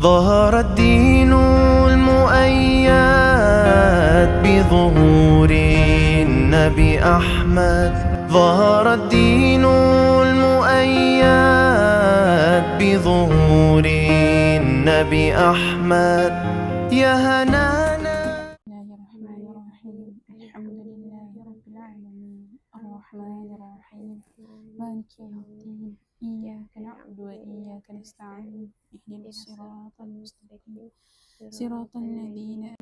ظهر الدين المؤيد بظهور النبي أحمد. ظهر الدين المؤيد بظهور النبي أحمد. يا هنانا. الله الرحمن الرحيم الحمد لله رب العالمين. الرحمن الرحيم. مالك يوم الدين. نستعين اهدنا الصراط المستقيم صراط الذين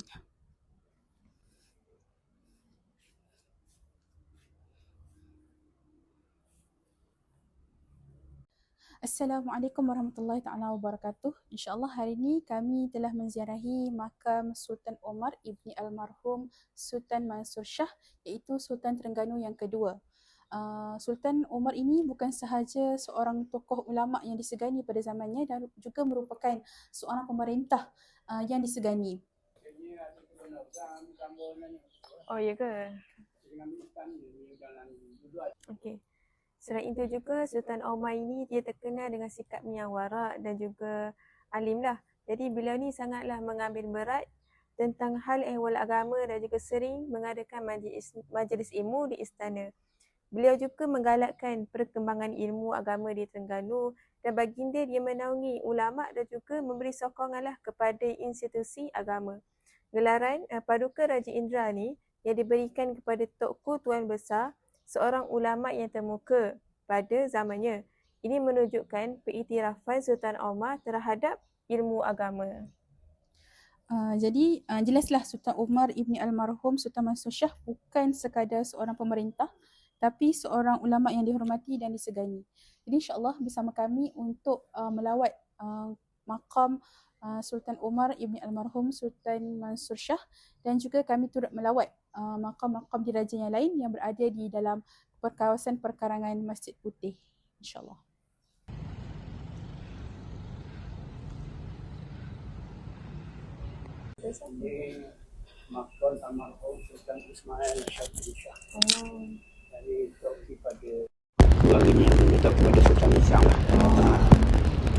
Assalamualaikum warahmatullahi taala wabarakatuh. InsyaAllah hari ini kami telah menziarahi makam Sultan Omar ibni almarhum Sultan Mansur Shah iaitu Sultan Terengganu yang kedua. Uh, Sultan Omar ini bukan sahaja seorang tokoh ulama yang disegani pada zamannya dan juga merupakan seorang pemerintah uh, yang disegani. Oh ya ke? Okey. Selain itu juga Sultan Omar ini dia terkenal dengan sikapnya yang warak dan juga alim lah. Jadi beliau ni sangatlah mengambil berat tentang hal ehwal agama dan juga sering mengadakan majlis, majlis ilmu di istana. Beliau juga menggalakkan perkembangan ilmu agama di Terengganu dan baginda dia menaungi ulama dan juga memberi sokongan lah kepada institusi agama. Gelaran uh, Paduka Raja Indra ni yang diberikan kepada Tokku Tuan Besar seorang ulama yang termuka pada zamannya. Ini menunjukkan pengiktirafan Sultan Omar terhadap ilmu agama. Uh, jadi uh, jelaslah Sultan Umar ibni almarhum Sultan Mansur Shah bukan sekadar seorang pemerintah tapi seorang ulama yang dihormati dan disegani. Jadi insyaAllah bersama kami untuk uh, melawat uh, makam uh, Sultan Umar ibni almarhum Sultan Mansur Shah dan juga kami turut melawat uh, makam-makam diraja yang lain yang berada di dalam perkawasan perkarangan Masjid Putih. InsyaAllah. Makam almarhum Sultan Ismail Shah. Oh. Jadi untuk kepada keluarganya minta kepada Sultan Islam lah.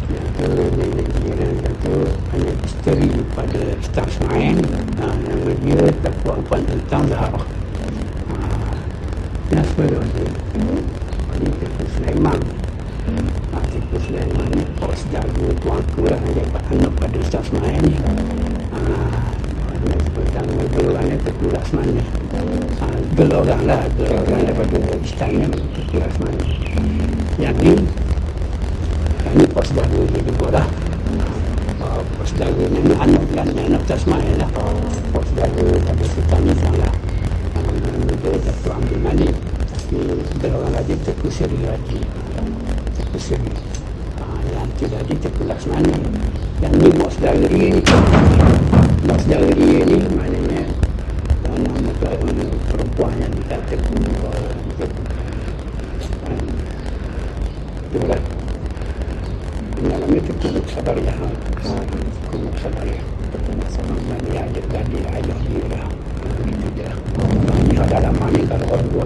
Yang tu nenek dia yang tu hanya isteri pada Sultan Ismail. Ha, nama dia tak tentang Zahra. Ha, yang sepuluh tu. Ini Tipu Sulaiman. Ha, Tipu Sulaiman ni Pak Sedagu tuan aku lah yang anak pada Sultan Ismail ni. Ha, dia sebutan gelorannya Tipu Rasman ni. Ha, geloran lah, daripada istana ni. Yang ni, ini Pak Sedagu dia juga lah. Uh, Pak Sedagu ni ni anak kan, ni anak Sultan Ismail lah. Pak Sedagu pada Sultan Islam lah. Ha, dia Datuk Abdul Malik. Tapi geloran lagi Seri lagi. Seri. Ha, yang tu Rasman ni. Yang ni Mak Saudara dia ni. Mak Saudara dia ni maknanya uh, perempuan yang dikata pun uh, Itulah. Dalam itu kubuk sabar ya. Kubuk sabar ya. Ada gadis ayah dia lah. Itu dia. Ini ada lama ni kalau orang dua